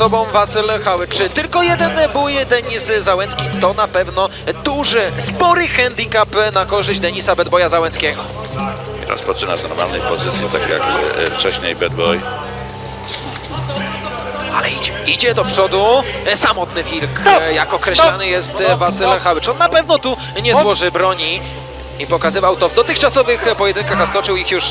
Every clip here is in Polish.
sobą Wasyl Hałycz. Tylko jeden bój Denis Załęcki to na pewno duży, spory handicap na korzyść Denisa Bedboya Załęckiego. Rozpoczyna z normalnej pozycji, tak jak e, wcześniej Bad Boy. Ale idzie, idzie do przodu. E, Samotny wilk, e, jak określany jest e, Wasyl Hałycz. On na pewno tu nie złoży broni. I pokazywał to w dotychczasowych pojedynkach, a stoczył ich już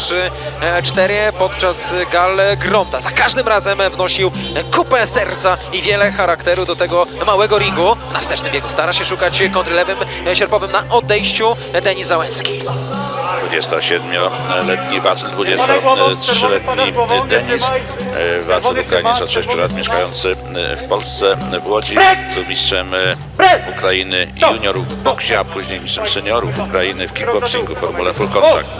e, cztery podczas gal Gromda. Za każdym razem wnosił kupę serca i wiele charakteru do tego małego ringu. Na wstecznym biegu stara się szukać kontry lewym e, sierpowym na odejściu Denis Załęcki. 27-letni Wasyl, 23-letni Denis. E, Wasyl Ukrainiec od 6 lat mieszkający e, w Polsce, w Łodzi. Był mistrzem e, Ukrainy juniorów w boksie, a później mistrzem seniorów Ukrainy w kickboxingu w formule full contact.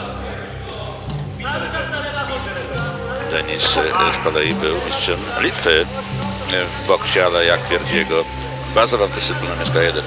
Denis e, z kolei był mistrzem Litwy e, w boksie, ale jak twierdzi jego bazowa dyscyplina mieszka jeden.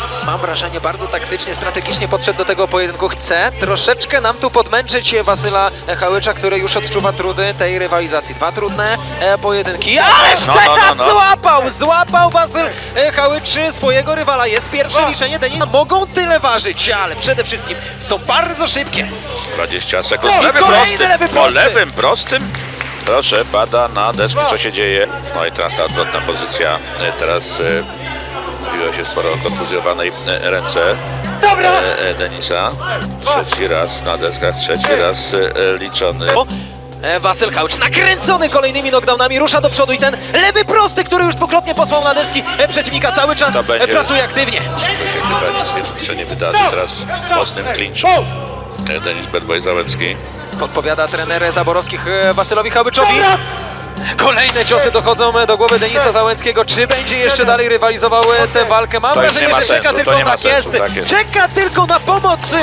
Denis, mam wrażenie, bardzo taktycznie, strategicznie podszedł do tego pojedynku. Chce troszeczkę nam tu podmęczyć Wasyla Hałycza, który już odczuwa trudy tej rywalizacji. Dwa trudne e, pojedynki. Ależ No, no, no, teraz no. złapał! Złapał Wasyl e, Hałycz swojego rywala. Jest pierwsze liczenie. Denis mogą tyle ważyć, ale przede wszystkim są bardzo szybkie. 20 sekund. No Lewy prosty. lewy Po prosty. lewym prostym. Proszę, pada na deski, co się dzieje. No i teraz ta odwrotna pozycja. E, Teraz mówiło się sporo kontuzjowanej e, ręce e, e, Denisa. Trzeci raz na deskach, trzeci raz liczony. Wasyl Hałycz nakręcony kolejnymi knockdownami rusza do przodu i ten lewy prosty, który już dwukrotnie posłał na deski przeciwnika cały czas będzie- pracuje aktywnie. To się chyba nic więcej nie wydarzy. Teraz w mocnym klinczu. Denis Bedboy Załęcki. Podpowiada trener Zaborowskich Wasylowi Hałyczowi. Kolejne ciosy dochodzą do głowy Denisa Załęckiego. Czy będzie jeszcze dalej rywalizował tę walkę? Mam wrażenie, że czeka tylko tak sensu, tak jest. Czeka tylko na pomoc